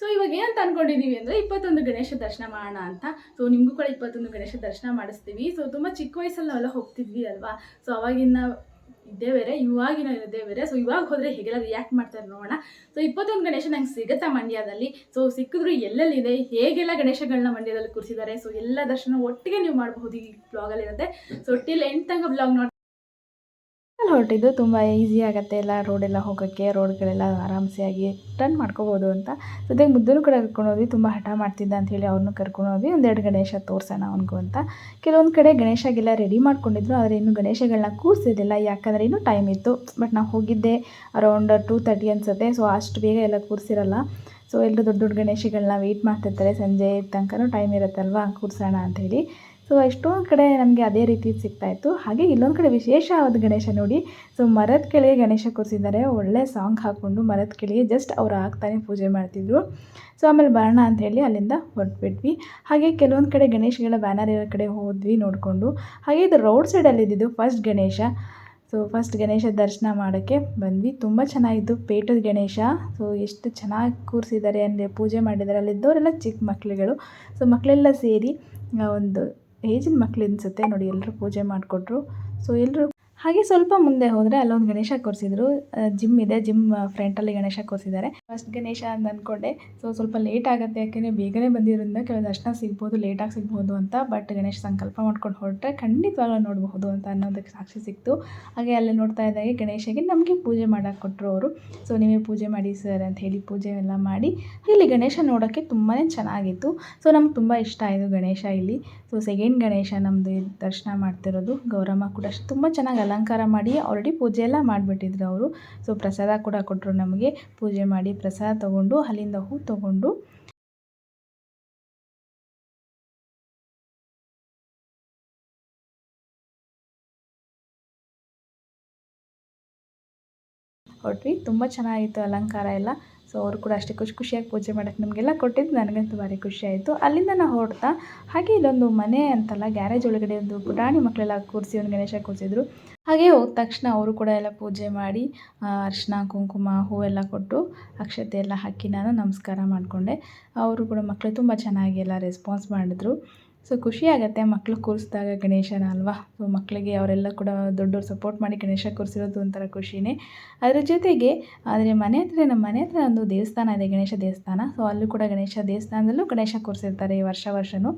So ಇವಾಗ ಏನಂತ ಅನ್ಕೊಂಡಿದೀವಿ ಅಂದರೆ ಇಪ್ಪತ್ತೊಂದು ಗಣೇಶ ದರ್ಶನ ಮಾಡೋಣ ಅಂತ. ಸೊ ನಿಮಗೂ ಕೂಡ ಇಪ್ಪತ್ತೊಂದು ಗಣೇಶ ದರ್ಶನ ಮಾಡಿಸ್ತೀವಿ. ಸೊ ತುಂಬ ಚಿಕ್ಕ ವಯಸ್ಸಲ್ಲಿ ನಾವೆಲ್ಲ ಹೋಗ್ತಿದ್ವಿ ಅಲ್ವಾ? ಸೊ ಅವಾಗಿನ ಇದ್ದೇ ಬೇರೆ, ಇವಾಗಿನ ಇದೇ ಬೇರೆ. ಸೊ ಇವಾಗ ಹೋದರೆ ಹೇಗೆಲ್ಲ ರಿಯಾಕ್ಟ್ ಮಾಡ್ತಾರೆ ನೋಡೋಣ. ಸೊ ಇಪ್ಪತ್ತೊಂದು ಗಣೇಶ ನಂಗೆ ಸಿಗುತ್ತಾ ಮಂಡ್ಯದಲ್ಲಿ? ಸೊ ಸಿಕ್ಕಿದ್ರು ಎಲ್ಲೆಲ್ಲಿದೆ? ಹೇಗೆಲ್ಲ ಗಣೇಶಗಳನ್ನ ಮಂಡ್ಯದಲ್ಲಿ ಕೂರಿಸಿದ್ದಾರೆ? ಸೊ ಎಲ್ಲ ದರ್ಶನ ಒಟ್ಟಿಗೆ ನೀವು ಮಾಡಬಹುದು ಈ ಬ್ಲಾಗಲ್ಲಿರುತ್ತೆ ಸೊ ಟಿಲ್ ಎಂಟ್ ತಂಗ ಬ್ಲಾಗ್ ನೋಡಿ ಹೊರಟಿದ್ದು ತುಂಬ ಈಸಿ ಆಗುತ್ತೆ ಎಲ್ಲ ರೋಡೆಲ್ಲ ಹೋಗೋಕ್ಕೆ, ರೋಡ್ಗಳೆಲ್ಲ ಆರಾಮ್ಸೆಯಾಗಿ ಟರ್ನ್ ಮಾಡ್ಕೋಬೋದು ಅಂತ. ಜೊತೆಗೆ ಮುದ್ದೂ ಕೂಡ ಕರ್ಕೊಂಡು ಹೋದ್ವಿ, ತುಂಬ ಹಠ ಮಾಡ್ತಿದ್ದ ಅಂಥೇಳಿ ಅವ್ರನ್ನೂ ಕರ್ಕೊಂಡು ಹೋದ್ವಿ. ಒಂದೆರಡು ಗಣೇಶ ತೋರಿಸೋಣ ಅವನಿಗೂ ಅಂತ. ಕೆಲವೊಂದು ಕಡೆ ಗಣೇಶಗೆಲ್ಲ ರೆಡಿ ಮಾಡ್ಕೊಂಡಿದ್ರು, ಆದರೆ ಇನ್ನೂ ಗಣೇಶಗಳನ್ನ ಕೂರಿಸಿದ್ದಿಲ್ಲ, ಯಾಕಂದರೆ ಇನ್ನೂ ಟೈಮ್ ಇತ್ತು. ಬಟ್ ನಾವು ಹೋಗಿದ್ದೆ ಅರೌಂಡ್ ಟೂ ತರ್ಟಿ ಅನ್ಸುತ್ತೆ ಸೊ ಅಷ್ಟು ಬೇಗ ಎಲ್ಲ ಕೂರಿಸಿರಲ್ಲ. ಸೊ ಎಲ್ಲರೂ ದೊಡ್ಡ ದೊಡ್ಡ ಗಣೇಶಗಳನ್ನ ವೆಯ್ಟ್ ಮಾಡ್ತಿರ್ತಾರೆ, ಸಂಜೆ ತನಕನೂ ಟೈಮ್ ಇರುತ್ತಲ್ವಾ, ಕೂರಿಸೋಣ ಅಂಥೇಳಿ ಸೊ ಎಷ್ಟೊಂದು ಕಡೆ ನಮಗೆ ಅದೇ ರೀತಿ ಸಿಗ್ತಾಯಿತ್ತು ಹಾಗೆ ಇಲ್ಲೊಂದು ಕಡೆ ವಿಶೇಷವಾದ ಗಣೇಶ ನೋಡಿ. ಸೊ ಮರದ ಕೆಳಗೆ ಗಣೇಶ ಕೂರಿಸಿದ್ದಾರೆ. ಒಳ್ಳೆ ಸಾಂಗ್ ಹಾಕ್ಕೊಂಡು ಮರದ ಕೆಳಗೆ ಜಸ್ಟ್ ಅವ್ರು ಆಗ್ತಾನೆ ಪೂಜೆ ಮಾಡ್ತಿದ್ರು. ಸೊ ಆಮೇಲೆ ಬರೋಣ ಅಂತ ಹೇಳಿ ಅಲ್ಲಿಂದ ಹೊರಟ್ಬಿಟ್ವಿ. ಹಾಗೆ ಕೆಲವೊಂದು ಕಡೆ ಗಣೇಶಗಳ ಬ್ಯಾನರ್ ಇರೋ ಕಡೆ ಹೋದ್ವಿ ನೋಡಿಕೊಂಡು. ಹಾಗೆ ಇದು ರೋಡ್ ಸೈಡಲ್ಲಿ ಇದ್ದಿದ್ದು first Ganesha. So first Ganesha ದರ್ಶನ ಮಾಡೋಕ್ಕೆ ಬಂದ್ವಿ. ತುಂಬ ಚೆನ್ನಾಗಿತ್ತು. ಪೇಟದ ಗಣೇಶ. ಸೊ ಎಷ್ಟು ಚೆನ್ನಾಗಿ ಕೂರಿಸಿದ್ದಾರೆ ಅಂದರೆ ಪೂಜೆ ಮಾಡಿದ್ದಾರೆ. ಅಲ್ಲಿದ್ದವರೆಲ್ಲ ಚಿಕ್ಕ ಮಕ್ಕಳುಗಳು ಸೊ ಮಕ್ಕಳೆಲ್ಲ ಸೇರಿ ಒಂದು ಏಜಿನ ಮಕ್ಳು ಅನಿಸುತ್ತೆ ನೋಡಿ ಎಲ್ಲರೂ ಪೂಜೆ ಮಾಡಿಕೊಟ್ರು. ಸೊ ಎಲ್ಲರೂ ಹಾಗೆ ಸ್ವಲ್ಪ ಮುಂದೆ ಹೋದರೆ ಅಲ್ಲೊಂದು ಗಣೇಶ ಕೂರಿಸಿದ್ರು. ಜಿಮ್ ಇದೆ ಜಿಮ್ ಫ್ರಂಟಲ್ಲಿ ಗಣೇಶ ಕೂರಿಸಿದ್ದಾರೆ. ಫಸ್ಟ್ ಗಣೇಶ ಅಂತ ಅಂದ್ಕೊಂಡೆ ಸೊ ಸ್ವಲ್ಪ ಲೇಟ್ ಆಗುತ್ತೆ, ಯಾಕೆಂದರೆ ಬೇಗನೆ ಬಂದಿರೋದ್ರಿಂದ ಕೆಲವು ದರ್ಶನ ಸಿಗ್ಬೋದು ಲೇಟಾಗಿ ಸಿಗ್ಬೋದು ಅಂತ. ಬಟ್ ಗಣೇಶ ಸಂಕಲ್ಪ ಮಾಡ್ಕೊಂಡು ಹೊರಟ್ರೆ ಖಂಡಿತವಾಗ್ಲೂ ನೋಡಬಹುದು ಅಂತ ಅನ್ನೋದಕ್ಕೆ ಸಾಕ್ಷಿ ಸಿಕ್ತು. ಹಾಗೆ ಅಲ್ಲಿ ನೋಡ್ತಾ ಇದ್ದಾಗೆ ಗಣೇಶಗೆ ನಮಗೆ ಪೂಜೆ ಮಾಡೋಕ್ಕೆ ಕೊಟ್ಟರು ಅವರು. ಸೊ ನೀವೇ ಪೂಜೆ ಮಾಡಿ ಸರ್ ಅಂತ ಹೇಳಿ ಪೂಜೆ ಎಲ್ಲ ಮಾಡಿ. ಇಲ್ಲಿ ಗಣೇಶ ನೋಡೋಕ್ಕೆ ತುಂಬಾ ಚೆನ್ನಾಗಿತ್ತು. ಸೊ ನಮ್ಗೆ ತುಂಬ ಇಷ್ಟ ಆಯಿತು ಗಣೇಶ ಇಲ್ಲಿ. ಸೊ ಸೆಕೆಂಡ್ ಗಣೇಶ ನಮ್ಮದು ದರ್ಶನ ಮಾಡ್ತಿರೋದು. ಗೌರಮ್ಮ ಕೂಡ ತುಂಬ ಚೆನ್ನಾಗಿ ಅಲಂಕಾರ ಮಾಡಿ ಆಲ್ರೆಡಿ ಪೂಜೆ ಎಲ್ಲ ಮಾಡಿಬಿಟ್ಟಿದ್ರು ಅವರು. ಸೊ ಪ್ರಸಾದ ಕೂಡ ಕೊಟ್ಟರು ನಮಗೆ. ಪೂಜೆ ಮಾಡಿ ಪ್ರಸಾದ ತಗೊಂಡು, ಅಲ್ಲಿಂದ ಹೂ ತಗೊಂಡು. ಹೊರಟ್ವಿ ತುಂಬ ಚೆನ್ನಾಗಿತ್ತು ಅಲಂಕಾರ ಎಲ್ಲ. ಸೊ ಅವರು ಕೂಡ ಅಷ್ಟೇ ಖುಷಿ ಖುಷಿಯಾಗಿ ಪೂಜೆ ಮಾಡೋಕ್ಕೆ ನಮಗೆಲ್ಲ ಕೊಟ್ಟಿದ್ದು. ನನಗಂತೂ ಭಾರಿ ಖುಷಿ ಆಯಿತು. ಅಲ್ಲಿಂದ ನಾವು ಹೊರಡ್ತಾ, ಹಾಗೆ ಇಲ್ಲೊಂದು ಮನೆ ಅಂತಲ್ಲ, ಗ್ಯಾರೇಜ್ ಒಳಗಡೆ ಒಂದು ಪುಟಾಣಿ ಮಕ್ಕಳೆಲ್ಲ ಕೂರಿಸಿ, ಒಂದು ಗಣೇಶ ಕೂರಿಸಿದ್ರು. ಹಾಗೆ ಹೋದ ತಕ್ಷಣ ಅವರು ಕೂಡ ಎಲ್ಲ ಪೂಜೆ ಮಾಡಿ ಅರಿಶಿನ ಕುಂಕುಮ, ಹೂವೆಲ್ಲ ಕೊಟ್ಟು ಅಕ್ಷತೆ ಎಲ್ಲ ಹಾಕಿ ನಾನು ನಮಸ್ಕಾರ ಮಾಡಿಕೊಂಡೆ. ಅವರು ಕೂಡ ಮಕ್ಕಳು ತುಂಬ ಚೆನ್ನಾಗಿ ಎಲ್ಲ ರೆಸ್ಪಾನ್ಸ್ ಮಾಡಿದ್ರು. ಸೊ ಖುಷಿ ಆಗುತ್ತೆ ಮಕ್ಕಳು ಕೂರಿಸಿದಾಗ ಗಣೇಶನ ಅಲ್ವಾ? ಸೊ ಮಕ್ಕಳಿಗೆ ಅವರೆಲ್ಲ ಕೂಡ ದೊಡ್ಡವ್ರು ಸಪೋರ್ಟ್ ಮಾಡಿ ಗಣೇಶ ಕೂರಿಸಿರೋದು ಒಂಥರ ಖುಷಿನೇ. ಅದರ ಜೊತೆಗೆ, ಆದರೆ ಮನೆ ಹತ್ರ, ನಮ್ಮ ಮನೆ ಹತ್ರ ಒಂದು ದೇವಸ್ಥಾನ ಇದೆ, ಗಣೇಶ ದೇವಸ್ಥಾನ. ಸೊ ಅಲ್ಲೂ ಕೂಡ ಗಣೇಶ ದೇವಸ್ಥಾನದಲ್ಲೂ ಗಣೇಶ ಕೂರಿಸಿರ್ತಾರೆ ಈ ವರ್ಷ ವರ್ಷವೂ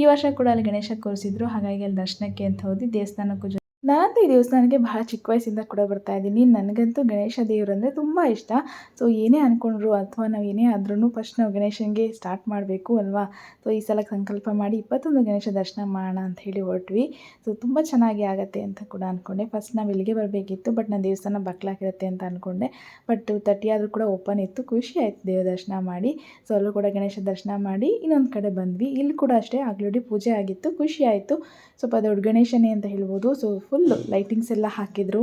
ಈ ವರ್ಷ ಕೂಡ ಅಲ್ಲಿ ಗಣೇಶ ಕೂರಿಸಿದ್ರು. ಹಾಗಾಗಿ ಅಲ್ಲಿ ದರ್ಶನಕ್ಕೆ ಅಂತ ಹೋದಿ ದೇವಸ್ಥಾನಕ್ಕೂ ನಾನಂತೂ ಈ ದೇವಸ್ಥಾನಕ್ಕೆ ಬಹಳ ಚಿಕ್ಕ ವಯಸ್ಸಿಂದ ಕೂಡ ಬರ್ತಾ ಇದ್ದೀನಿ. ನನಗಂತೂ ಗಣೇಶ ದೇವರಂದರೆ ತುಂಬ ಇಷ್ಟ. ಸೊ, ಏನೇ ಅಂದ್ಕೊಂಡ್ರು ಅಥವಾ ನಾವು ಏನೇ ಆದ್ರೂ ಫಸ್ಟ್ ನಾವು ಗಣೇಶನಿಗೆ ಸ್ಟಾರ್ಟ್ ಮಾಡಬೇಕು ಅಲ್ವಾ? ಸೊ, ಈ ಸಲ ಸಂಕಲ್ಪ ಮಾಡಿ ಇಪ್ಪತ್ತೊಂದು ಗಣೇಶ ದರ್ಶನ ಮಾಡೋಣ ಅಂತ ಹೇಳಿ ಹೊರಟ್ವಿ. ಸೊ, ತುಂಬ ಚೆನ್ನಾಗಿ ಆಗುತ್ತೆ ಅಂತ ಕೂಡ ಅಂದ್ಕೊಂಡೆ ಫಸ್ಟ್ ನಾವು ಇಲ್ಲಿಗೆ ಬರಬೇಕಿತ್ತು ಬಟ್ ನಾನು ದೇವಸ್ಥಾನ ಬಕ್ಲಾಗಿರುತ್ತೆ ಅಂತ ಅಂದ್ಕೊಂಡೆ ಬಟ್ ತರ್ಟಿ ಆದರೂ ಕೂಡ ಓಪನ್ ಇತ್ತು. ಖುಷಿ ಆಯಿತು ದೇವ ದರ್ಶನ ಮಾಡಿ. ಸೊ ಅಲ್ಲೂ ಕೂಡ ಗಣೇಶ ದರ್ಶನ ಮಾಡಿ ಇನ್ನೊಂದು ಕಡೆ ಬಂದ್ವಿ. ಇಲ್ಲಿ ಕೂಡ ಅಷ್ಟೇ ಆಗ್ಲೋಡಿ ಪೂಜೆ ಆಗಿತ್ತು. ಖುಷಿ ಆಯಿತು. ಸ್ವಲ್ಪ ದೊಡ್ಡ ಗಣೇಶನೇ ಅಂತ ಹೇಳ್ಬೋದು. ಸೊ ಫುಲ್ಲು ಲೈಟಿಂಗ್ಸ್ ಎಲ್ಲ ಹಾಕಿದ್ರು.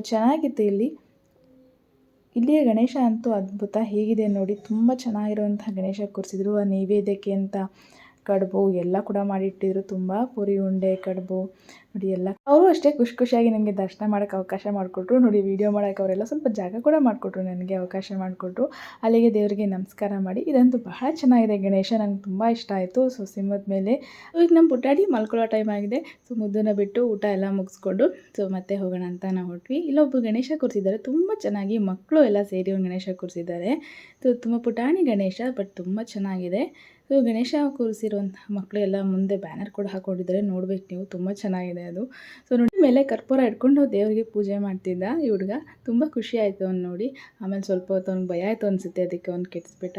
ಚೆನ್ನಾಗಿತ್ತು ಇಲ್ಲಿ. ಇಲ್ಲಿಯ ಗಣೇಶ ಅಂತೂ ಅದ್ಭುತ. ಹೇಗಿದೆ ನೋಡಿ. ತುಂಬ ಚೆನ್ನಾಗಿರುವಂಥ ಗಣೇಶ ಕೂರಿಸಿದ್ರು. ಆ ನೈವೇದ್ಯಕ್ಕೆ ಅಂತ ಕಡುಬು ಎಲ್ಲ ಕೂಡ ಮಾಡಿಟ್ಟಿದ್ರು. ತುಂಬ ಪುರಿ ಉಂಡೆ, ಕಡುಬು ನೋಡಿ ಎಲ್ಲ ಅವರು ಅಷ್ಟೇ ಖುಷಿ ಖುಷಿಯಾಗಿ ನನಗೆ ದರ್ಶನ ಮಾಡೋಕ್ಕೆ ಅವಕಾಶ ಮಾಡಿಕೊಟ್ರು. ನೋಡಿ ವೀಡಿಯೋ ಮಾಡೋಕ್ಕೆ ಅವರೆಲ್ಲ ಸ್ವಲ್ಪ ಜಾಗ ಕೂಡ ಮಾಡಿಕೊಟ್ರು, ನನಗೆ ಅವಕಾಶ ಮಾಡಿಕೊಟ್ರು. ಅಲ್ಲಿಗೆ ದೇವರಿಗೆ ನಮಸ್ಕಾರ ಮಾಡಿ. ಇದಂತೂ ಬಹಳ ಚೆನ್ನಾಗಿದೆ ಗಣೇಶ, ನಂಗೆ ತುಂಬ ಇಷ್ಟ ಆಯಿತು. ಸೊ, ಸಿಂಹದ ಮೇಲೆ ಈಗ ನಮ್ಮ ಪುಟ್ಟಾಡಿ ಮಲ್ಕೊಳ್ಳೋ ಟೈಮ್ ಆಗಿದೆ. ಸೊ, ಮುದ್ದನ್ನು ಬಿಟ್ಟು ಊಟ ಎಲ್ಲ ಮುಗಿಸ್ಕೊಂಡು. ಸೊ, ಮತ್ತೆ ಹೋಗೋಣ ಅಂತ ನಾವು ಹೊಟ್ವಿ. ಇಲ್ಲೊಬ್ಬರು ಗಣೇಶ ಕೂರಿಸಿದ್ದಾರೆ. ತುಂಬ ಚೆನ್ನಾಗಿ ಮಕ್ಕಳು ಎಲ್ಲ ಸೇರಿ ಒಂದು ಗಣೇಶ ಕೂರಿಸಿದ್ದಾರೆ. ಸೊ, ತುಂಬ ಪುಟಾಣಿ ಗಣೇಶ, ಬಟ್ ತುಂಬ ಚೆನ್ನಾಗಿದೆ. ಸೊ ಗಣೇಶ ಕೂರಿಸಿರುವಂತಹ ಮಕ್ಕಳು ಎಲ್ಲ ಮುಂದೆ ಬ್ಯಾನರ್ ಕೂಡ ಹಾಕೊಂಡಿದ್ದಾರೆ. ನೋಡ್ಬೇಕು ನೀವು. ತುಂಬ ಚೆನ್ನಾಗಿದೆ ಅದು. ಸೊ ನೋಡಿ, ಮೇಲೆ ಕರ್ಪೂರ ಇಟ್ಕೊಂಡು ದೇವರಿಗೆ ಪೂಜೆ ಮಾಡ್ತಿದ್ದ ಈ ಹುಡುಗ. ತುಂಬ ಖುಷಿ ಆಯಿತು ಅವ್ನು ನೋಡಿ. ಆಮೇಲೆ ಸ್ವಲ್ಪ ಹೊತ್ತು ಅವ್ನಿಗೆ ಭಯ ಆಯಿತು ಅನಿಸುತ್ತೆ, ಅದಕ್ಕೆ ಅವ್ನು ಕೆಡಿಸ್ಬಿಟ್ಟ.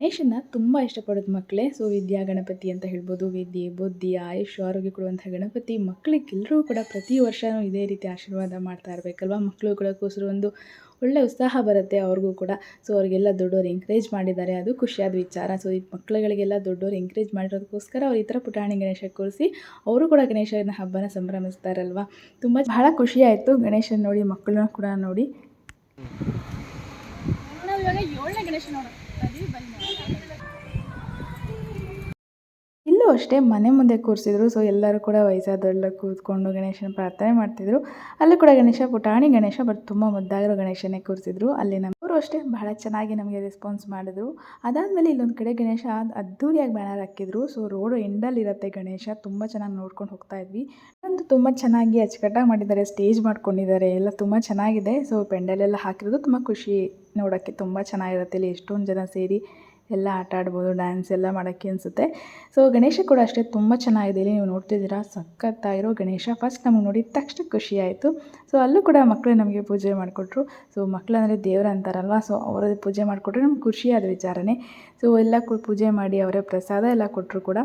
ಗಣೇಶನ ತುಂಬ ಇಷ್ಟಪಡೋದು ಮಕ್ಕಳೇ ಸೊ ವಿದ್ಯಾ, ಗಣಪತಿ ಅಂತ ಹೇಳ್ಬೋದು. ವಿದ್ಯೆ, ಬುದ್ಧಿ ಆಯುಷ್ ಆರೋಗ್ಯ ಕೊಡುವಂಥ ಗಣಪತಿ ಮಕ್ಕಳಿಗೆಲ್ಲರೂ ಕೂಡ ಪ್ರತಿ ವರ್ಷವೂ ಇದೇ ರೀತಿ ಆಶೀರ್ವಾದ ಮಾಡ್ತಾ ಇರಬೇಕಲ್ವ? ಮಕ್ಕಳು ಕೂಡ ಕೂಸರು ಒಂದು ಒಳ್ಳೆ ಉತ್ಸಾಹ ಬರುತ್ತೆ ಅವ್ರಿಗೂ ಕೂಡ. ಸೊ ಅವರಿಗೆಲ್ಲ ದೊಡ್ಡವರು ಎಂಕರೇಜ್ ಮಾಡಿದ್ದಾರೆ. ಅದು ಖುಷಿಯಾದ ವಿಚಾರ. ಸೊ ಈ ಮಕ್ಕಳುಗಳಿಗೆಲ್ಲ ದೊಡ್ಡವರು ಎಂಕರೇಜ್ ಮಾಡಿರೋದಕ್ಕೋಸ್ಕರ ಅವ್ರು ಈ ಥರ ಪುಟಾಣಿ ಗಣೇಶ ಕೂರಿಸಿ ಅವರು ಕೂಡ ಗಣೇಶನ ಹಬ್ಬನ ಸಂಭ್ರಮಿಸ್ತಾರಲ್ವ? ತುಂಬ ಬಹಳ ಖುಷಿ ಆಯಿತು ಗಣೇಶನ ನೋಡಿ, ಮಕ್ಕಳನ್ನ ಕೂಡ ನೋಡಿ. ಏಳನೇ ಗಣೇಶ ಇಲ್ಲೂ ಅಷ್ಟೇ ಮನೆ ಮುಂದೆ ಕೂರಿಸಿದ್ರು. ಸೊ ಎಲ್ಲರೂ ಕೂಡ ವಯಸ್ಸಾದವರೆಲ್ಲ ಕೂತ್ಕೊಂಡು ಗಣೇಶನ ಪ್ರಾರ್ಥನೆ ಮಾಡ್ತಿದ್ರು. ಅಲ್ಲೂ ಕೂಡ ಗಣೇಶ ಪುಟಾಣಿ, ಗಣೇಶ ಬಟ್ ತುಂಬ ಮುದ್ದಾಗಿರೋ ಗಣೇಶನೇ ಕೂರಿಸಿದ್ರು. ಅಲ್ಲಿ ನಮ್ಮವರು ಅಷ್ಟೇ ಬಹಳ ಚೆನ್ನಾಗಿ ನಮಗೆ ರೆಸ್ಪಾನ್ಸ್ ಮಾಡಿದ್ರು. ಅದಾದಮೇಲೆ ಇಲ್ಲೊಂದು ಕಡೆ ಗಣೇಶ ಅದ್ದೂರಿಯಾಗಿ ಬ್ಯಾನರ್ ಹಾಕಿದ್ರು. ಸೊ ರೋಡು ಎಂಡಲ್ಲಿರುತ್ತೆ ಗಣೇಶ. ತುಂಬ ಚೆನ್ನಾಗಿ ನೋಡ್ಕೊಂಡು ಹೋಗ್ತಾ ಇದ್ವಿ. ನಂದು ತುಂಬ ಚೆನ್ನಾಗಿ ಅಚ್ಚುಕಟ್ಟಾಗಿ ಮಾಡಿದ್ದಾರೆ, ಸ್ಟೇಜ್ ಮಾಡ್ಕೊಂಡಿದ್ದಾರೆ, ಎಲ್ಲ ತುಂಬ ಚೆನ್ನಾಗಿದೆ. ಸೊ ಪೆಂಡಲೆಲ್ಲ ಹಾಕಿರೋದು ತುಂಬ ಖುಷಿ ನೋಡೋಕ್ಕೆ. ತುಂಬ ಚೆನ್ನಾಗಿರುತ್ತೆ ಇಲ್ಲಿ ಎಷ್ಟೊಂದು ಜನ ಸೇರಿ. ಎಲ್ಲ ಆಟ ಆಡ್ಬೋದು ಡ್ಯಾನ್ಸ್ ಎಲ್ಲ ಮಾಡೋಕ್ಕೆ ಅನಿಸುತ್ತೆ. ಸೊ ಗಣೇಶ ಕೂಡ ಅಷ್ಟೇ ತುಂಬ ಚೆನ್ನಾಗಿದೆ. ಇಲ್ಲಿ ನೀವು ನೋಡ್ತಿದ್ದೀರಾ, ಸಖತ್ತಾಗಿರೋ ಗಣೇಶ. ಫಸ್ಟ್ ನಮಗೆ ನೋಡಿದ ತಕ್ಷಣ ಖುಷಿ ಆಯಿತು. ಸೊ ಅಲ್ಲೂ ಕೂಡ ಮಕ್ಕಳು ನಮಗೆ ಪೂಜೆ ಮಾಡಿಕೊಟ್ರು. ಸೊ ಮಕ್ಕಳು ಅಂದರೆ ದೇವ್ರು ಅಂತಾರಲ್ವ? ಸೊ ಅವರದ್ದು ಪೂಜೆ ಮಾಡಿಕೊಟ್ರೆ ನಮ್ಗೆ ಖುಷಿಯಾದ ವಿಚಾರನೇ. ಸೊ ಎಲ್ಲ ಪೂಜೆ ಮಾಡಿ ಅವರೇ ಪ್ರಸಾದ ಎಲ್ಲ ಕೊಟ್ಟರು ಕೂಡ.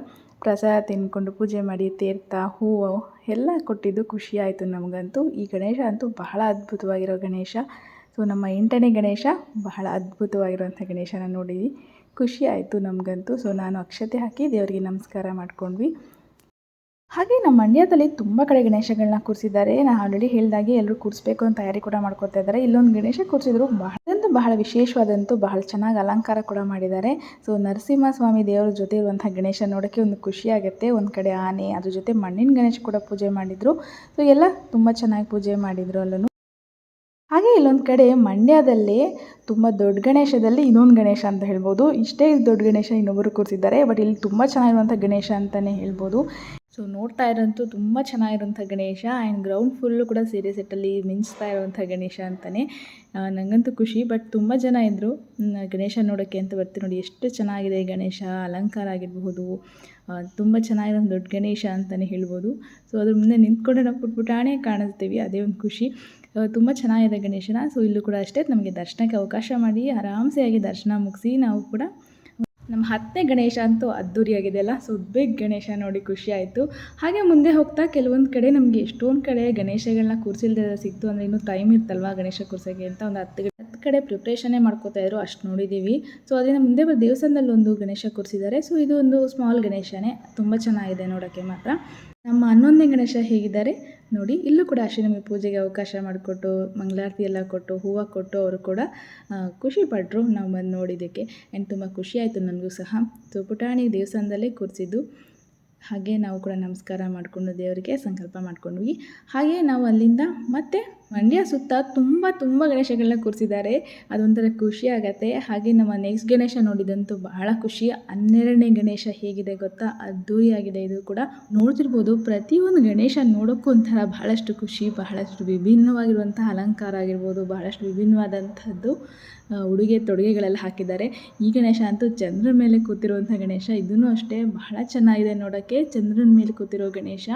ಪ್ರಸಾದ ತಿಂದ್ಕೊಂಡು ಪೂಜೆ ಮಾಡಿ ತೀರ್ಥ, ಹೂವು ಎಲ್ಲ ಕೊಟ್ಟಿದ್ದು ಖುಷಿ ಆಯಿತು ನಮಗಂತೂ. ಈ ಗಣೇಶ ಅಂತೂ ಬಹಳ ಅದ್ಭುತವಾಗಿರೋ ಗಣೇಶ. ಸೊ ನಮ್ಮ ಎಂಟನೇ ಗಣೇಶ ಬಹಳ ಅದ್ಭುತವಾಗಿರುವಂಥ ಗಣೇಶನ ನೋಡಿದ್ವಿ. ಖುಷಿ ಆಯಿತು ನಮಗಂತೂ. ಸೊ ನಾನು ಅಕ್ಷತೆ ಹಾಕಿ ದೇವರಿಗೆ ನಮಸ್ಕಾರ ಮಾಡ್ಕೊಂಡ್ವಿ. ಹಾಗೆ ನಮ್ಮ ಮಂಡ್ಯದಲ್ಲಿ ತುಂಬ ಕಡೆ ಗಣೇಶಗಳನ್ನ ಕೂರಿಸಿದ್ದಾರೆ. ನಾನು ಆಲ್ರೆಡಿ ಹೇಳಿದಾಗೆ ಎಲ್ಲರೂ ಕೂರಿಸ್ಬೇಕು ಅಂತ ತಯಾರಿ ಕೂಡ ಮಾಡ್ಕೊತಾ ಇದ್ದಾರೆ. ಇಲ್ಲೊಂದು ಗಣೇಶ ಕೂರಿಸಿದ್ರು ಬಹಳಂತೂ ಬಹಳ ವಿಶೇಷವಾದಂತೂ ಬಹಳ ಚೆನ್ನಾಗಿ ಅಲಂಕಾರ ಕೂಡ ಮಾಡಿದ್ದಾರೆ. ಸೊ ನರಸಿಂಹಸ್ವಾಮಿ ದೇವರ ಜೊತೆ ಇರುವಂಥ ಗಣೇಶ ನೋಡೋಕ್ಕೆ ಒಂದು ಖುಷಿಯಾಗುತ್ತೆ ಒಂದು ಕಡೆ ಆನೆ, ಅದ್ರ ಜೊತೆ ಮಣ್ಣಿನ ಗಣೇಶ ಕೂಡ ಪೂಜೆ ಮಾಡಿದರು. ಸೊ ಎಲ್ಲ ತುಂಬ ಚೆನ್ನಾಗಿ ಪೂಜೆ ಮಾಡಿದರು ಅಲ್ಲೂ ಹಾಗೆ ಇಲ್ಲೊಂದು ಕಡೆ ಮಂಡ್ಯದಲ್ಲಿ ತುಂಬ ದೊಡ್ಡ ಗಣೇಶದಲ್ಲಿ ಇನ್ನೊಂದು ಗಣೇಶ ಅಂತ ಹೇಳ್ಬೋದು. ಇಷ್ಟೇ ದೊಡ್ಡ ಗಣೇಶ ಇನ್ನೊಬ್ಬರು ಕೂರಿಸಿದ್ದಾರೆ ಬಟ್ ಇಲ್ಲಿ ತುಂಬ ಚೆನ್ನಾಗಿರುವಂಥ ಗಣೇಶ ಅಂತಲೇ ಹೇಳ್ಬೋದು. ಸೊ ನೋಡ್ತಾ ಇರೋಂತೂ ತುಂಬ ಚೆನ್ನಾಗಿರುವಂಥ ಗಣೇಶ ಆ್ಯಂಡ್ ಗ್ರೌಂಡ್ ಫುಲ್ಲು ಕೂಡ ಸೀರೆ ಸೆಟ್ಟಲ್ಲಿ ಮಿಂಚ್ತಾ ಇರುವಂಥ ಗಣೇಶ ಅಂತಲೇ ನನಗಂತೂ ಖುಷಿ. ಬಟ್ ತುಂಬ ಜನ ಇದ್ದರು ಗಣೇಶ ನೋಡೋಕ್ಕೆ ಅಂತ ಬರ್ತೀನಿ ನೋಡಿ, ಎಷ್ಟು ಚೆನ್ನಾಗಿದೆ ಗಣೇಶ, ಅಲಂಕಾರ ಆಗಿರಬಹುದು ತುಂಬ ಚೆನ್ನಾಗಿರೋ ದೊಡ್ಡ ಗಣೇಶ ಅಂತಲೇ ಹೇಳ್ಬೋದು. ಸೊ ಅದ್ರ ಮುಂದೆ ನಿಂತ್ಕೊಂಡೆ ನಾವು ಪುಟ್ಪುಟಾಣೆ ಕಾಣಿಸ್ತೀವಿ, ಅದೇ ಒಂದು ಖುಷಿ. ತುಂಬ ಚೆನ್ನಾಗಿದೆ ಗಣೇಶನ. ಸೊ ಇಲ್ಲೂ ಕೂಡ ಅಷ್ಟೇ ನಮಗೆ ದರ್ಶನಕ್ಕೆ ಅವಕಾಶ ಮಾಡಿ, ಆರಾಮ್ಸೆಯಾಗಿ ದರ್ಶನ ಮುಗಿಸಿ ನಾವು ಕೂಡ ನಮ್ಮ ಹತ್ತನೇ ಗಣೇಶ ಅಂತೂ ಅದ್ದೂರಿಯಾಗಿದೆ ಅಲ್ಲ. ಸೊ ಬಿಗ್ ಗಣೇಶ ನೋಡಿ ಖುಷಿ ಆಯಿತು. ಹಾಗೆ ಮುಂದೆ ಹೋಗ್ತಾ ಕೆಲವೊಂದು ಕಡೆ ನಮಗೆ ಎಷ್ಟೊಂದು ಕಡೆ ಗಣೇಶಗಳನ್ನ ಕೂರಿಸಿಲ್ದೆ ಸಿಕ್ತು ಅಂದರೆ ಇನ್ನೂ ಟೈಮ್ ಇರ್ತಲ್ವಾ ಗಣೇಶ ಕೂರ್ಸೋಕ್ಕೆ ಅಂತ ಒಂದು ಹತ್ತು ಹತ್ತು ಕಡೆ ಪ್ರಿಪ್ರೇಷನ್ನೇ ಮಾಡ್ಕೋತಾ ಇದ್ರು, ಅಷ್ಟು ನೋಡಿದ್ದೀವಿ ಸೊ ಅದರಿಂದ ಮುಂದೆ ಬರೋ ದೇವಸ್ಥಾನದಲ್ಲಿ ಒಂದು ಗಣೇಶ ಕೂರಿಸಿದ್ದಾರೆ. ಸೊ ಇದು ಒಂದು ಸ್ಮಾಲ್ ಗಣೇಶನೇ. ತುಂಬ ಚೆನ್ನಾಗಿದೆ ನೋಡೋಕ್ಕೆ ಮಾತ್ರ. ನಮ್ಮ ಹನ್ನೊಂದನೇ ಗಣೇಶ ಹೇಗಿದ್ದಾರೆ? ನೋಡಿ, ಇಲ್ಲೂ ಕೂಡ ಅಷ್ಟೇ ಪೂಜೆಗೆ ಅವಕಾಶ ಮಾಡಿಕೊಟ್ಟು, ಮಂಗಳಾರತಿ ಎಲ್ಲ ಕೊಟ್ಟು, ಹೂವು ಕೊಟ್ಟು ಅವರು ಕೂಡ ಖುಷಿಪಟ್ಟರು ನಾವು ಬಂದು ನೋಡಿದ್ದಕ್ಕೆ. ಆ್ಯಂಡ್ ತುಂಬ ಖುಷಿಯಾಯಿತು ನನಗೂ ಸಹ. ಸೊ ಪುಟಾಣಿ ದೇವಸ್ಥಾನದಲ್ಲೇ ಕೂರಿಸಿದ್ದು. ಹಾಗೆ ನಾವು ಕೂಡ ನಮಸ್ಕಾರ ಮಾಡಿಕೊಂಡು ದೇವರಿಗೆ ಸಂಕಲ್ಪ ಮಾಡ್ಕೊಂಡ್ವಿ ಹಾಗೆ ನಾವು ಅಲ್ಲಿಂದ ಮತ್ತೆ ಮಂಡ್ಯ ಸುತ್ತ ತುಂಬ ತುಂಬ ಗಣೇಶಗಳನ್ನ ಕೂರಿಸಿದ್ದಾರೆ. ಅದೊಂಥರ ಖುಷಿ ಆಗತ್ತೆ. ಹಾಗೆ ನಮ್ಮ ನೆಕ್ಸ್ಟ್ ಗಣೇಶ ನೋಡಿದಂತೂ ಬಹಳ ಖುಷಿ. ಹನ್ನೆರಡನೇ ಗಣೇಶ ಹೇಗಿದೆ ಗೊತ್ತಾ? ಅದ್ದೂರಿಯಾಗಿದೆ ಇದು ಕೂಡ. ನೋಡ್ತಿರ್ಬೋದು, ಪ್ರತಿಯೊಂದು ಗಣೇಶ ನೋಡೋಕ್ಕೂ ಒಂಥರ ಬಹಳಷ್ಟು ಖುಷಿ, ಬಹಳಷ್ಟು ವಿಭಿನ್ನವಾಗಿರುವಂಥ ಅಲಂಕಾರ ಆಗಿರ್ಬೋದು, ಬಹಳಷ್ಟು ವಿಭಿನ್ನವಾದಂಥದ್ದು ಉಡುಗೆ ತೊಡುಗೆಗಳೆಲ್ಲ ಹಾಕಿದ್ದಾರೆ. ಈ ಗಣೇಶ ಅಂತೂ ಚಂದ್ರನ ಮೇಲೆ ಕೂತಿರುವಂಥ ಗಣೇಶ. ಇದೂ ಅಷ್ಟೇ ಬಹಳ ಚೆನ್ನಾಗಿದೆ ನೋಡೋಕ್ಕೆ. ಚಂದ್ರನ ಮೇಲೆ ಕೂತಿರೋ ಗಣೇಶ.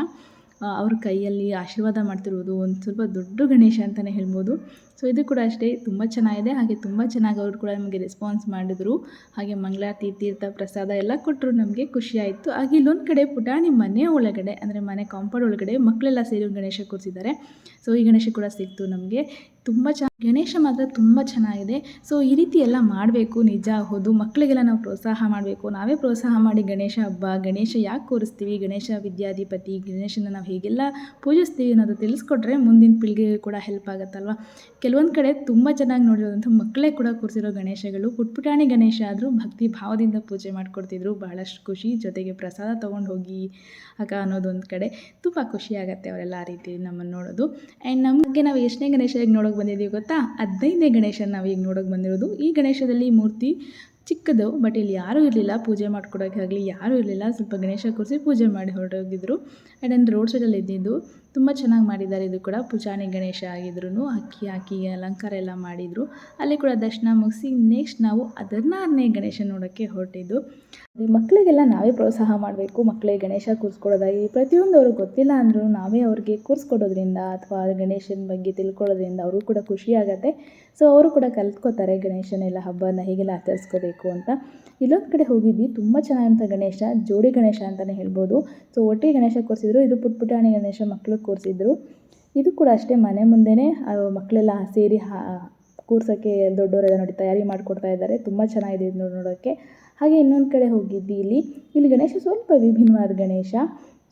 ಅವ್ರ ಕೈಯಲ್ಲಿ ಆಶೀರ್ವಾದ ಮಾಡ್ತಿರೋದು ಒಂದು ಸ್ವಲ್ಪ ದೊಡ್ಡ ಗಣೇಶ ಅಂತಲೇ ಹೇಳ್ಬೋದು. ಸೊ ಇದು ಕೂಡ ಅಷ್ಟೇ, ತುಂಬ ಚೆನ್ನಾಗಿದೆ. ಹಾಗೆ ತುಂಬ ಚೆನ್ನಾಗಿ ಅವರು ಕೂಡ ನಮಗೆ ರೆಸ್ಪಾನ್ಸ್ ಮಾಡಿದರು. ಹಾಗೆ ಮಂಗಳಾರತಿ ತೀರ್ಥ, ಪ್ರಸಾದ ಎಲ್ಲ ಕೊಟ್ಟರು ನಮಗೆ ಖುಷಿ ಆಯಿತು. ಹಾಗೆ ಇಲ್ಲೊಂದು ಕಡೆ ಪುಟಾಣಿ ಮನೆ ಒಳಗಡೆ, ಅಂದರೆ ಮನೆ ಕಾಂಪೌಂಡ್ ಒಳಗಡೆ ಮಕ್ಕಳೆಲ್ಲ ಸೇರಿ ಗಣೇಶ ಕೂರಿಸಿದ್ದಾರೆ. ಸೊ ಈ ಗಣೇಶ ಕೂಡ ಸಿಕ್ತು ನಮಗೆ. ತುಂಬ ಚೆನ್ನಾಗಿ ಗಣೇಶ ಮಾತ್ರ ತುಂಬ ಚೆನ್ನಾಗಿದೆ. ಸೊ ಈ ರೀತಿ ಎಲ್ಲ ಮಾಡಬೇಕು, ನಿಜ ಹೌದು. ಮಕ್ಕಳಿಗೆಲ್ಲ ನಾವು ಪ್ರೋತ್ಸಾಹ ಮಾಡಬೇಕು. ನಾವೇ ಪ್ರೋತ್ಸಾಹ ಮಾಡಿ ಗಣೇಶ ಹಬ್ಬ, ಗಣೇಶ ಯಾಕೆ ಕೂರಿಸ್ತೀವಿ, ಗಣೇಶ ವಿದ್ಯಾಧಿಪತಿ, ಗಣೇಶನ ನಾವು ಹೇಗೆಲ್ಲ ಪೂಜಿಸ್ತೀವಿ ಅನ್ನೋದು ತಿಳಿಸ್ಕೊಟ್ರೆ ಮುಂದಿನ ಪೀಳಿಗೆಗೆ ಕೂಡ ಹೆಲ್ಪ್ ಆಗುತ್ತಲ್ವ? ಕೆಲವೊಂದು ಕಡೆ ತುಂಬ ಚೆನ್ನಾಗಿ ನೋಡಿರೋದಂಥ ಮಕ್ಕಳೇ ಕೂಡ ಕೂರಿಸಿರೋ ಗಣೇಶಗಳು. ಪುಟ್ಪುಟಾಣಿ ಗಣೇಶ ಆದರೂ ಭಕ್ತಿ ಭಾವದಿಂದ ಪೂಜೆ ಮಾಡಿಕೊಡ್ತಿದ್ರು. ಭಾಳಷ್ಟು ಖುಷಿ. ಜೊತೆಗೆ ಪ್ರಸಾದ ತೊಗೊಂಡು ಹೋಗಿ ಅಕ್ಕ ಅನ್ನೋದೊಂದು ಕಡೆ ತುಂಬ ಖುಷಿ ಆಗುತ್ತೆ ಅವರೆಲ್ಲ ಆ ರೀತಿ ನಮ್ಮನ್ನು ನೋಡೋದು. ಆ್ಯಂಡ್ ನಮಗೆ ನಾವು ಎಷ್ಟನೇ ಗಣೇಶ ನೋಡೋಕೆ ಬಂದಿದ್ದೀವಿ ಗೊತ್ತಾ? ಹದಿನೈದನೇ ಗಣೇಶನ ನಾವು ಈಗ ನೋಡೋಕೆ ಬಂದಿರೋದು. ಈ ಗಣೇಶದಲ್ಲಿ ಮೂರ್ತಿ ಚಿಕ್ಕದು ಬಟ್ ಇಲ್ಲಿ ಯಾರೂ ಇರಲಿಲ್ಲ. ಪೂಜೆ ಮಾಡ್ಕೊಡೋಕ್ಕಾಗಲಿ ಯಾರೂ ಇರಲಿಲ್ಲ. ಸ್ವಲ್ಪ ಗಣೇಶ ಕೂರಿಸಿ ಪೂಜೆ ಮಾಡಿ ಹೊರಟೋಗಿದ್ರು. ಆ್ಯಂಡ್ ರೋಡ್ ಸೈಡಲ್ಲಿ ಇದ್ದಿದ್ದು ತುಂಬ ಚೆನ್ನಾಗಿ ಮಾಡಿದ್ದಾರೆ ಇದು ಕೂಡ. ಪೂಜಾಣಿ ಗಣೇಶ ಆಗಿದ್ರು ಅಕ್ಕಿ ಹಾಕಿ ಅಲಂಕಾರ ಎಲ್ಲ ಮಾಡಿದರು. ಅಲ್ಲಿ ಕೂಡ ದರ್ಶನ ಮುಗಿಸಿ ನೆಕ್ಸ್ಟ್ ನಾವು ಹದಿನಾರನೇ ಗಣೇಶ ನೋಡೋಕ್ಕೆ ಹೊರಟಿದ್ದು. ಮಕ್ಕಳಿಗೆಲ್ಲ ನಾವೇ ಪ್ರೋತ್ಸಾಹ ಮಾಡಬೇಕು ಮಕ್ಕಳಿಗೆ ಗಣೇಶ ಕೂರಿಸ್ಕೊಡೋದಾಗಿ ಪ್ರತಿಯೊಂದು ಅವ್ರಿಗೆ ಗೊತ್ತಿಲ್ಲ ಅಂದರೂ ನಾವೇ ಅವ್ರಿಗೆ ಕೂರಿಸ್ಕೊಡೋದ್ರಿಂದ ಅಥವಾ ಗಣೇಶನ ಬಗ್ಗೆ ತಿಳ್ಕೊಳ್ಳೋದ್ರಿಂದ ಅವರು ಕೂಡ ಖುಷಿ ಸೊ ಅವರು ಕೂಡ ಕಲ್ತ್ಕೋತಾರೆ ಗಣೇಶನೆಲ್ಲ, ಹಬ್ಬನ ಹೇಗೆಲ್ಲ ಆಚರಿಸ್ಕೋಬೇಕು ಅಂತ. ಇಲ್ಲೊಂದು ಕಡೆ ಹೋಗಿದ್ವಿ, ತುಂಬ ಚೆನ್ನಾಗಿರುವಂಥ ಗಣೇಶ, ಜೋಡಿ ಗಣೇಶ ಅಂತಲೇ ಹೇಳ್ಬೋದು. ಸೊ ಒಟ್ಟಿಗೆ ಗಣೇಶ ಕೂರಿಸಿದ್ರು, ಇದು ಪುಟ್ಪುಟಾಣಿ ಗಣೇಶ ಮಕ್ಕಳು ಕೂರಿಸಿದ್ರು. ಇದು ಕೂಡ ಅಷ್ಟೇ ಮನೆ ಮುಂದೆನೇ ಮಕ್ಕಳೆಲ್ಲ ಸೇರಿ ಕೂರ್ಸೋಕ್ಕೆ ದೊಡ್ಡವರೆಲ್ಲ ನೋಡಿ ತಯಾರಿ ಮಾಡಿಕೊಡ್ತಾ ಇದ್ದಾರೆ. ತುಂಬ ಚೆನ್ನಾಗಿದೆ ಇದು ನೋಡೋಕ್ಕೆ ಹಾಗೆ ಇನ್ನೊಂದು ಕಡೆ ಹೋಗಿದ್ವಿ ಇಲ್ಲಿ. ಇಲ್ಲಿ ಗಣೇಶ ಸ್ವಲ್ಪ ವಿಭಿನ್ನವಾದ ಗಣೇಶ.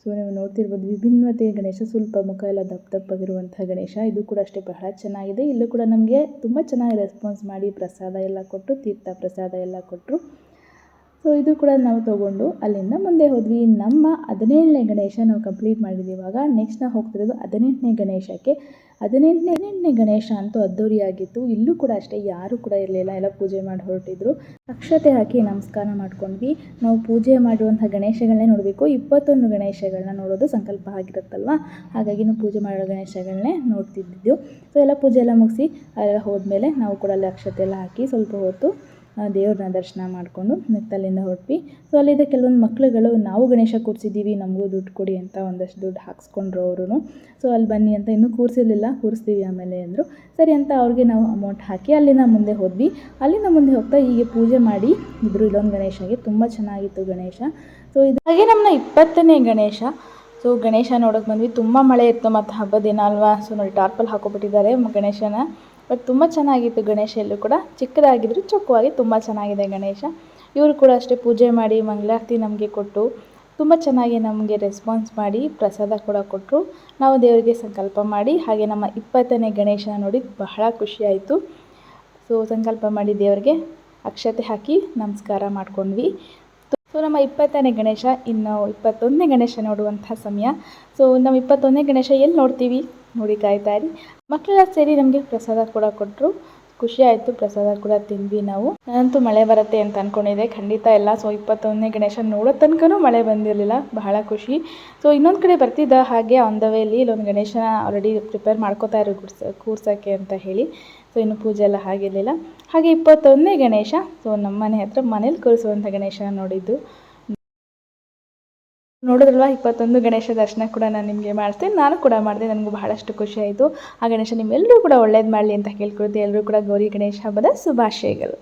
ಸೊ ನೀವು ನೋಡ್ತಿರ್ಬೋದು ವಿಭಿನ್ನತೆ, ಗಣೇಶ ಸ್ವಲ್ಪ ಮುಖ ಎಲ್ಲ ದಪ್ಪ ದಪ್ಪಾಗಿರುವಂಥ ಗಣೇಶ. ಇದು ಕೂಡ ಅಷ್ಟೇ ಬಹಳ ಚೆನ್ನಾಗಿದೆ. ಇಲ್ಲೂ ಕೂಡ ನಮಗೆ ತುಂಬ ಚೆನ್ನಾಗಿ ರೆಸ್ಪಾನ್ಸ್ ಮಾಡಿ ಪ್ರಸಾದ ಎಲ್ಲ ಕೊಟ್ಟು, ತೀರ್ಥ ಪ್ರಸಾದ ಎಲ್ಲ ಕೊಟ್ಟರು ಸೊ ಇದು ಕೂಡ ನಾವು ತೊಗೊಂಡು ಅಲ್ಲಿಂದ ಮುಂದೆ ಹೋದ್ವಿ. ನಮ್ಮ ಹದಿನೇಳನೇ ಗಣೇಶ ನಾವು ಕಂಪ್ಲೀಟ್ ಮಾಡಿದ್ವಿ ಇವಾಗ. ನೆಕ್ಸ್ಟ್ ನಾವು ಹೋಗ್ತಿರೋದು ಹದಿನೆಂಟನೇ ಗಣೇಶಕ್ಕೆ. ಹದಿನೆಂಟನೇ ಹದಿನೆಂಟನೇ ಗಣೇಶ ಅಂತೂ ಅದ್ದೂರಿಯಾಗಿತ್ತು. ಇಲ್ಲೂ ಕೂಡ ಅಷ್ಟೇ, ಯಾರೂ ಕೂಡ ಇರಲಿಲ್ಲ. ಎಲ್ಲ ಪೂಜೆ ಮಾಡಿ ಹೊರಟಿದ್ರು. ಅಕ್ಷತೆ ಹಾಕಿ ನಮಸ್ಕಾರ ಮಾಡ್ಕೊಂಡ್ವಿ. ನಾವು ಪೂಜೆ ಮಾಡುವಂಥ ಗಣೇಶಗಳನ್ನೇ ನೋಡಬೇಕು. ಇಪ್ಪತ್ತೊಂದು ಗಣೇಶಗಳನ್ನ ನೋಡೋದು ಸಂಕಲ್ಪ ಆಗಿರುತ್ತಲ್ವ? ಹಾಗಾಗಿ ನಾವು ಪೂಜೆ ಮಾಡೋ ಗಣೇಶಗಳನ್ನೇ ನೋಡ್ತಿದ್ದಿದ್ದು. ಸೊ ಎಲ್ಲ ಪೂಜೆ ಎಲ್ಲ ಮುಗಿಸಿ, ಅಲ್ಲೆಲ್ಲ ಹೋದ್ಮೇಲೆ ನಾವು ಕೂಡ ಅಲ್ಲಿ ಅಕ್ಷತೆ ಎಲ್ಲ ಹಾಕಿ ಸ್ವಲ್ಪ ಹೊತ್ತು ದೇವ್ರನ್ನ ದರ್ಶನ ಮಾಡಿಕೊಂಡು ಮತ್ತೆ ಅಲ್ಲಿಂದ ಹೊರಟ್ವಿ. ಸೊ ಅಲ್ಲಿದ್ದ ಕೆಲವೊಂದು ಮಕ್ಕಳುಗಳು ನಾವು ಗಣೇಶ ಕೂರಿಸಿದ್ದೀವಿ ನಮಗೂ ದುಡ್ಡು ಕೊಡಿ ಅಂತ ಒಂದಷ್ಟು ದುಡ್ಡು ಹಾಕ್ಸ್ಕೊಂಡ್ರು ಅವರು ಸೊ ಅಲ್ಲಿ ಬನ್ನಿ ಅಂತ ಇನ್ನೂ ಕೂರಿಸಿರ್ಲಿಲ್ಲ ಕೂರಿಸ್ತೀವಿ ಆಮೇಲೆ ಅಂದರು. ಸರಿ ಅಂತ ಅವ್ರಿಗೆ ನಾವು ಅಮೌಂಟ್ ಹಾಕಿ ಅಲ್ಲಿಂದ ಮುಂದೆ ಹೋದ್ವಿ. ಅಲ್ಲಿಂದ ಮುಂದೆ ಹೋಗ್ತಾ ಹೀಗೆ ಪೂಜೆ ಮಾಡಿ ಇದ್ರು ಇಲ್ಲೊಂದು ಗಣೇಶಗೆ ತುಂಬ ಚೆನ್ನಾಗಿತ್ತು ಗಣೇಶ. ಸೊ ಇದು ಹಾಗೆ ನಮ್ಮ ಇಪ್ಪತ್ತನೇ ಗಣೇಶ. ಸೊ ಗಣೇಶ ನೋಡೋಕೆ ಬಂದ್ವಿ. ತುಂಬ ಮಳೆ ಇತ್ತು, ಮತ್ತು ಹಬ್ಬದ ದಿನ ಅಲ್ವಾ? ಸೊ ನೋಡಿ, ಟಾರ್ಪಲ್ ಹಾಕೊಬಿಟ್ಟಿದ್ದಾರೆ ಗಣೇಶನ. ಬಟ್ ತುಂಬ ಚೆನ್ನಾಗಿತ್ತು ಗಣೇಶ ಎಲ್ಲೂ ಕೂಡ. ಚಿಕ್ಕದಾಗಿದ್ರು ಚೊಕ್ಕವಾಗಿ ತುಂಬ ಚೆನ್ನಾಗಿದೆ ಗಣೇಶ. ಇವರು ಕೂಡ ಅಷ್ಟೇ ಪೂಜೆ ಮಾಡಿ ಮಂಗಳಾರತಿ ನಮಗೆ ಕೊಟ್ಟು ತುಂಬ ಚೆನ್ನಾಗಿ ನಮಗೆ ರೆಸ್ಪಾನ್ಸ್ ಮಾಡಿ ಪ್ರಸಾದ ಕೂಡ ಕೊಟ್ಟರು ನಾವು ದೇವರಿಗೆ ಸಂಕಲ್ಪ ಮಾಡಿ, ಹಾಗೆ ನಮ್ಮ ಇಪ್ಪತ್ತನೇ ಗಣೇಶನ ನೋಡಿ ಬಹಳ ಖುಷಿಯಾಯಿತು ಸೊ ಸಂಕಲ್ಪ ಮಾಡಿ ದೇವರಿಗೆ ಅಕ್ಷತೆ ಹಾಕಿ ನಮಸ್ಕಾರ ಮಾಡ್ಕೊಂಡ್ವಿ. ಸೊ ನಮ್ಮ ಇಪ್ಪತ್ತನೇ ಗಣೇಶ ಇನ್ನು ಇಪ್ಪತ್ತೊಂದನೇ ಗಣೇಶ ನೋಡುವಂಥ ಸಮಯ. ಸೊ ನಾವು ಇಪ್ಪತ್ತೊಂದನೇ ಗಣೇಶ ಎಲ್ಲಿ ನೋಡ್ತೀವಿ? ನೋಡಿ ಕಾಯ್ತಾ ಇರಿ. ಮಕ್ಕಳೆಲ್ಲ ಸೇರಿ ನಮಗೆ ಪ್ರಸಾದ ಕೂಡ ಕೊಟ್ಟರು ಖುಷಿ ಆಯಿತು ಪ್ರಸಾದ ಕೂಡ ತಿಂದ್ವಿ ನಾವು. ನಾನಂತೂ ಮಳೆ ಬರುತ್ತೆ ಅಂತ ಅಂದ್ಕೊಂಡಿದ್ದೆ ಖಂಡಿತ ಎಲ್ಲ ಸೊ, ಇಪ್ಪತ್ತೊಂದನೇ ಗಣೇಶ ನೋಡೋ ತನಕನೂ ಮಳೆ ಬಂದಿರಲಿಲ್ಲ. ಬಹಳ ಖುಷಿ. ಸೊ, ಇನ್ನೊಂದು ಕಡೆ ಬರ್ತಿದ್ದ ಹಾಗೆ ಆನ್ ದ ವೇಲಿ ಇಲ್ಲೊಂದು ಗಣೇಶನ ಆಲ್ರೆಡಿ ಪ್ರಿಪೇರ್ ಮಾಡ್ಕೋತಾ ಇರೋ ಗುಡ್ಸ ಕೂರ್ಸೋಕ್ಕೆ ಅಂತ ಹೇಳಿ. ಸೊ, ಇನ್ನು ಪೂಜೆ ಎಲ್ಲ ಆಗಿರಲಿಲ್ಲ. ಹಾಗೆ ಇಪ್ಪತ್ತೊಂದನೇ ಗಣೇಶ, ಸೊ ನಮ್ಮ ಮನೆ ಹತ್ರ ಮನೇಲಿ ಕೂರಿಸುವಂಥ ಗಣೇಶನ ನೋಡಿದ್ದು. ನೋಡಿದ್ರಲ್ವ? ಇಪ್ಪತ್ತೊಂದು ಗಣೇಶ ದರ್ಶನ ಕೂಡ ನಾನು ನಿಮಗೆ ಮಾಡ್ತೀನಿ ನಾನು ಕೂಡ ಮಾಡಿದೆ. ನನಗೂ ಬಹಳಷ್ಟು ಖುಷಿ ಆಯಿತು. ಆ ಗಣೇಶ ನಿಮ್ಮೆಲ್ಲರೂ ಕೂಡ ಒಳ್ಳೇದು ಮಾಡಲಿ ಅಂತ ಕೇಳ್ಕೊಳ್ತೀನಿ ಎಲ್ಲರೂ ಕೂಡ ಗೌರಿ ಗಣೇಶ ಹಬ್ಬದ ಶುಭಾಶಯಗಳು.